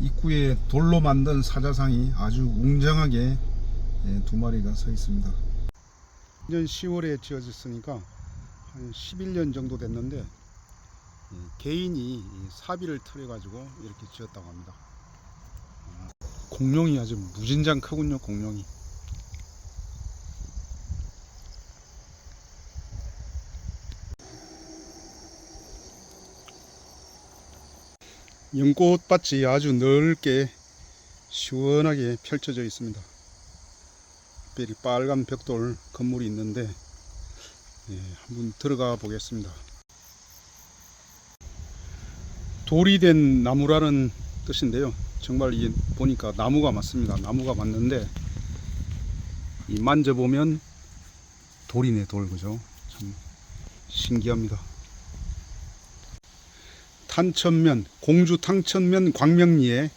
입구에 돌로 만든 사자상이 아주 웅장하게 예, 두 마리가 서 있습니다. 작년 10월에 지어졌으니까 한 11년 정도 됐는데 예, 개인이 이 사비를 틀어 가지고 이렇게 지었다고 합니다. 아, 공룡이 아주 무진장 크군요, 공룡이. 연꽃밭이 아주 넓게 시원하게 펼쳐져 있습니다. 특별히 빨간 벽돌 건물이 있는데 예, 한번 들어가 보겠습니다. 돌이 된 나무라는 뜻인데요. 정말 이 보니까 나무가 맞습니다. 나무가 맞는데 이 만져보면 돌이네 돌 그죠? 참 신기합니다. 탄천면 공주 탕천면 광명리에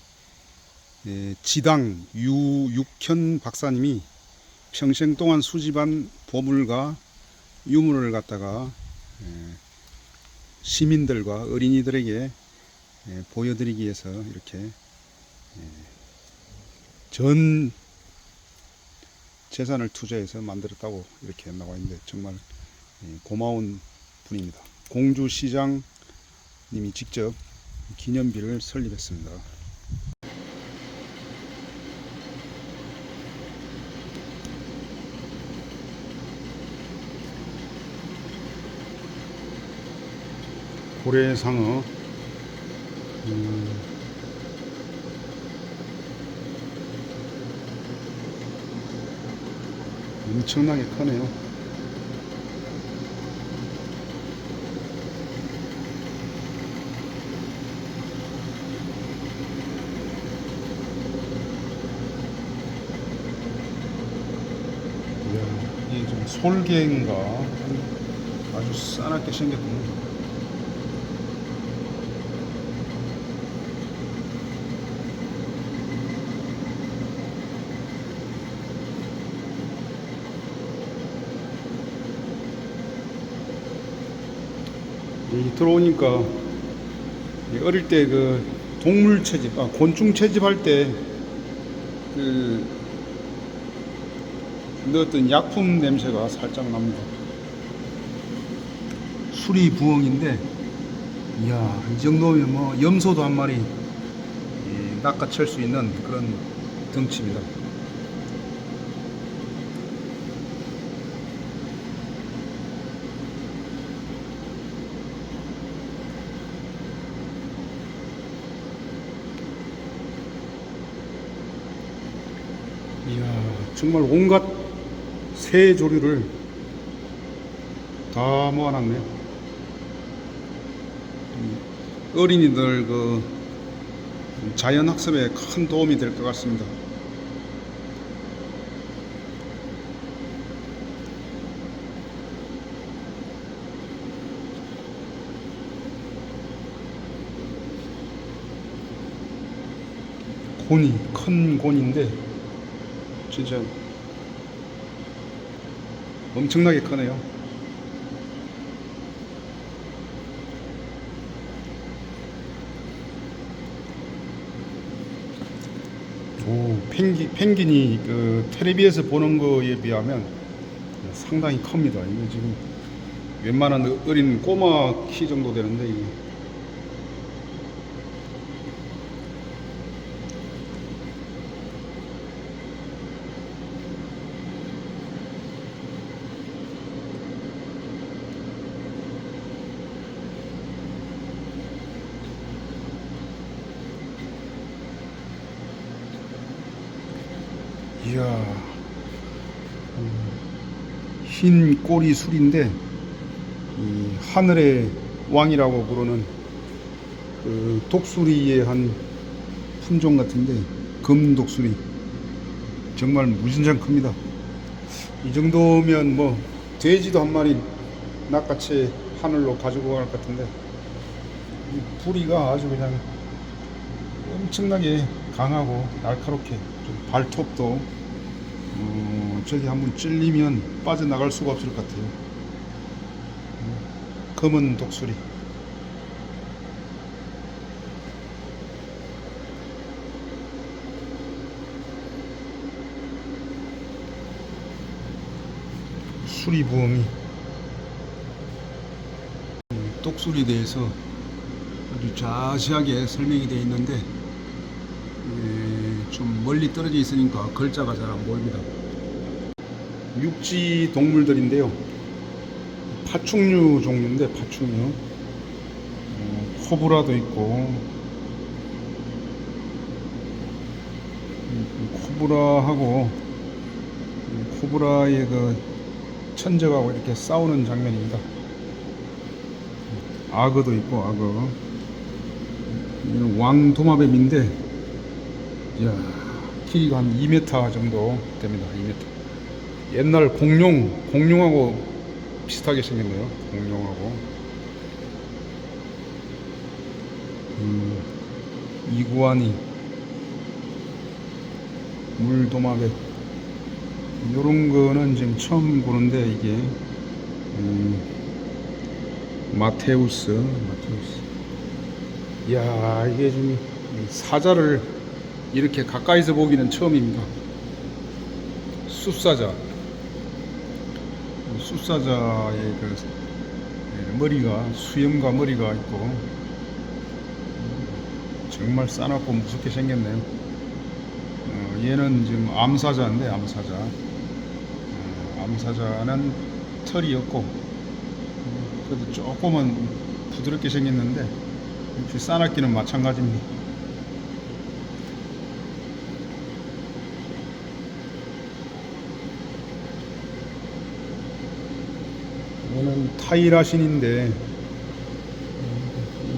예, 지당 유육현 박사님이 평생 동안 수집한 보물과 유물을 갖다가 예, 시민들과 어린이들에게 예, 보여드리기 위해서 이렇게 예, 전 재산을 투자해서 만들었다고 이렇게 나와 있는데 정말 예, 고마운 분입니다. 공주시장 님이 직접 기념비를 설립했습니다. 고래상어 음, 엄청나게 크네요. 이야, 이게 좀 솔개인가 아주 싸납게 생겼군요. 들어오니까 이 어릴 때 그 동물 채집, 아 곤충 채집할 때그 넣었던 약품 냄새가 살짝 납니다. 수리 부엉인데, 이야 이 정도면 뭐 염소도 한 마리 이, 낚아챌 수 있는 그런 덩치입니다. 이야 정말 온갖 새 조류를 다 모아놨네요. 음, 어린이들 그 자연 학습에 큰 도움이 될 것 같습니다. 곤이 큰 곤인데 진짜 엄청나게 크네요. 오, 펭귄, 펭귄이 그 텔레비에서 보는 거에 비하면 상당히 큽니다. 이거 지금 웬만한 어린 꼬마 키 정도 되는데 이게 이야, 음, 흰 꼬리 술인데 이 하늘의 왕이라고 부르는 그 독수리의 한 품종 같은데 금독수리 정말 무진장 큽니다. 이 정도면 뭐 돼지도 한 마리 낚아채 하늘로 가지고 갈 것 같은데 이 부리가 아주 그냥 엄청나게 강하고 날카롭게 좀 발톱도 어, 저기 한번 찔리면 빠져나갈 수가 없을 것 같아요. 음, 검은 독수리. 수리부엉이. 독수리에 대해서 아주 자세하게 설명이 되어 있는데 에... 좀 멀리 떨어져 있으니까 글자가 잘 안 보입니다. 육지 동물들인데요. 파충류 종류인데 파충류 어, 코브라도 있고 음, 코브라하고 음, 코브라의 그 천적하고 이렇게 싸우는 장면입니다. 악어도 있고 악어 왕도마뱀인데 이야, 키가 한 2m 정도 됩니다. 2m. 옛날 공룡, 공룡하고 비슷하게 생겼네요. 공룡하고. 음, 이구아니, 물도마뱀. 요런 거는 지금 처음 보는데 이게 음, 마테우스, 마테우스. 이야, 이게 지금 사자를 이렇게 가까이서 보기는 처음입니다. 숫사자. 숫사자의 그 예, 머리가 수염과 머리가 있고 음, 정말 싸납고 무섭게 생겼네요. 어, 얘는 지금 암사자인데 암사자. 어, 암사자는 털이 없고 음, 그래도 조금은 부드럽게 생겼는데 역시 싸납기는 마찬가지입니다. 이거는 타이라 신인데 음,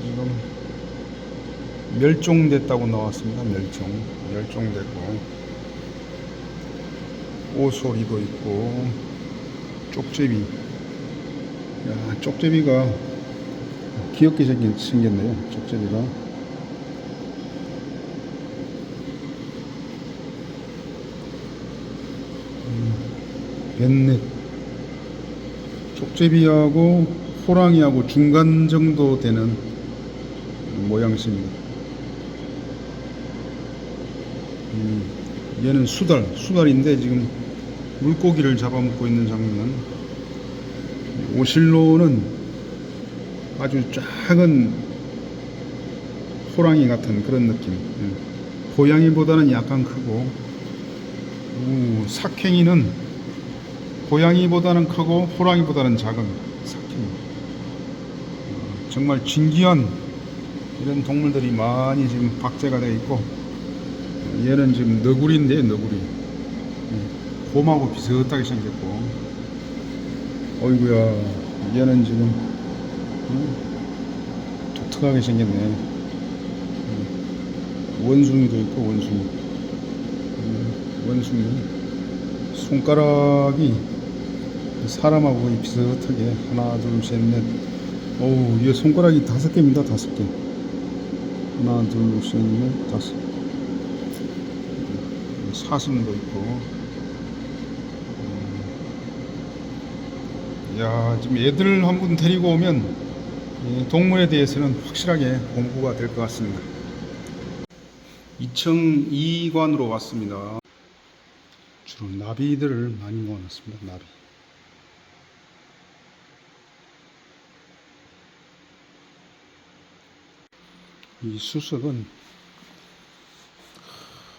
지금 멸종됐다고 나왔습니다. 멸종, 멸종됐고 오소리도 있고 쪽제비. 야, 쪽제비가 귀엽게 생긴, 생겼네요. 쪽제비가. 음, 뱃넷. 쪽제비하고 호랑이하고 중간 정도 되는 모양새입니다. 음, 얘는 수달, 수달인데 지금 물고기를 잡아먹고 있는 장면은 오실로는 아주 작은 호랑이 같은 그런 느낌. 음, 고양이보다는 약간 크고 오, 삭행이는 고양이보다는 크고 호랑이보다는 작은. 어, 정말 신기한 이런 동물들이 많이 지금 박제가 되어 있고 어, 얘는 지금 너구리인데 너구리. 음, 곰하고 비슷하게 생겼고 어이구야 얘는 지금 음, 독특하게 생겼네. 음, 원숭이도 있고 원숭이. 음, 원숭이. 손가락이 사람하고 비슷하게 하나 둘셋넷. 오우 얘 손가락이 다섯 개입니다 다섯 개. 하나 둘셋넷 다섯. 사슴도 있고. 음. 야 지금 애들 한 분 데리고 오면 이 동물에 대해서는 확실하게 공부가 될 것 같습니다. 2층 2관으로 왔습니다. 주로 나비들을 많이 모아놨습니다 나비 이 수석은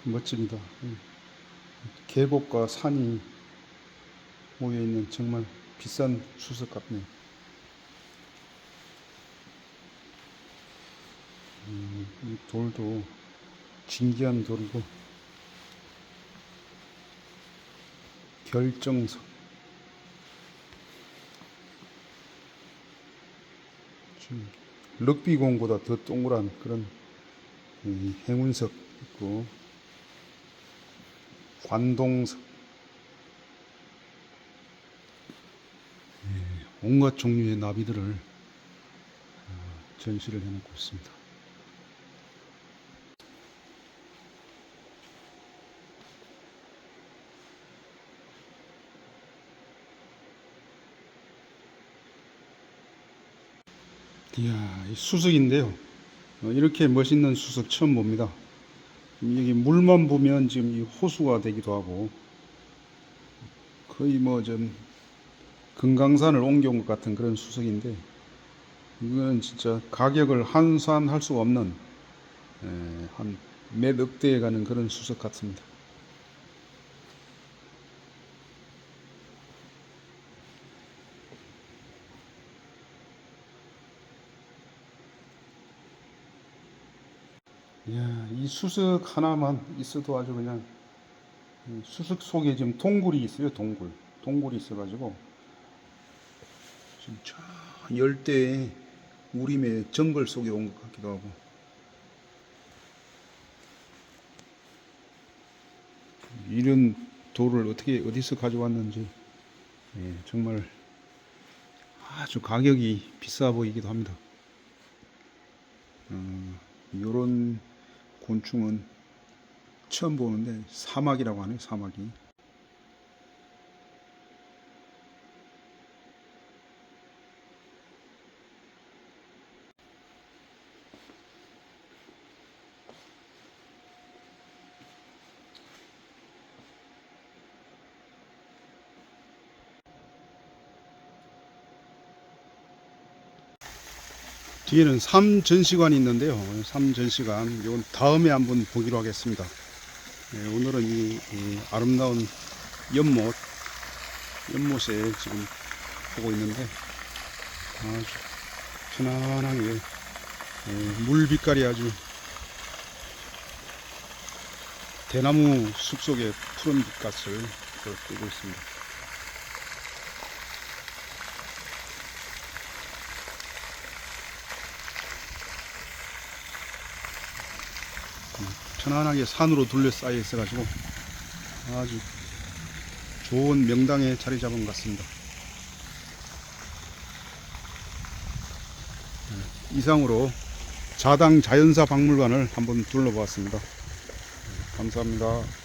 멋집니다. 계곡과 산이 모여 있는 정말 비싼 수석 같네요. 음, 이 돌도 진기한 돌이고 결정석 지금 럭비공보다 더 동그란 그런 이 행운석 있고 관동석 예, 온갖 종류의 나비들을 어, 전시를 해놓고 있습니다. 이야, 이 수석인데요. 어, 이렇게 멋있는 수석 처음 봅니다. 여기 물만 보면 지금 이 호수가 되기도 하고 거의 뭐 좀 금강산을 옮겨온 것 같은 그런 수석인데 이거는 진짜 가격을 환산할 수가 없는 에, 한몇 억대에 가는 그런 수석 같습니다. 이야, 이 수석 하나만 있어도 아주 그냥 이 수석 속에 지금 동굴이 있어요, 동굴. 동굴이 있어가지고 지금 저 열대의 우림의 정글 속에 온 것 같기도 하고 이런 돌을 어떻게 어디서 가져왔는지 예, 정말 아주 가격이 비싸 보이기도 합니다. 어, 이런 곤충은 처음 보는데 사막이라고 하네요. 사막이. 뒤에는 삼전시관이 있는데요. 삼전시관 이건 다음에 한번 보기로 하겠습니다. 네, 오늘은 이, 이 아름다운 연못 연못에 지금 보고 있는데 아주 편안하게 예, 물 빛깔이 아주 대나무 숲 속에 푸른 빛깔을 띄고 있습니다. 편안하게 산으로 둘러싸여 있어가지고 아주 좋은 명당에 자리 잡은 것 같습니다. 네, 이상으로 자당 자연사 박물관을 한번 둘러보았습니다. 네, 감사합니다.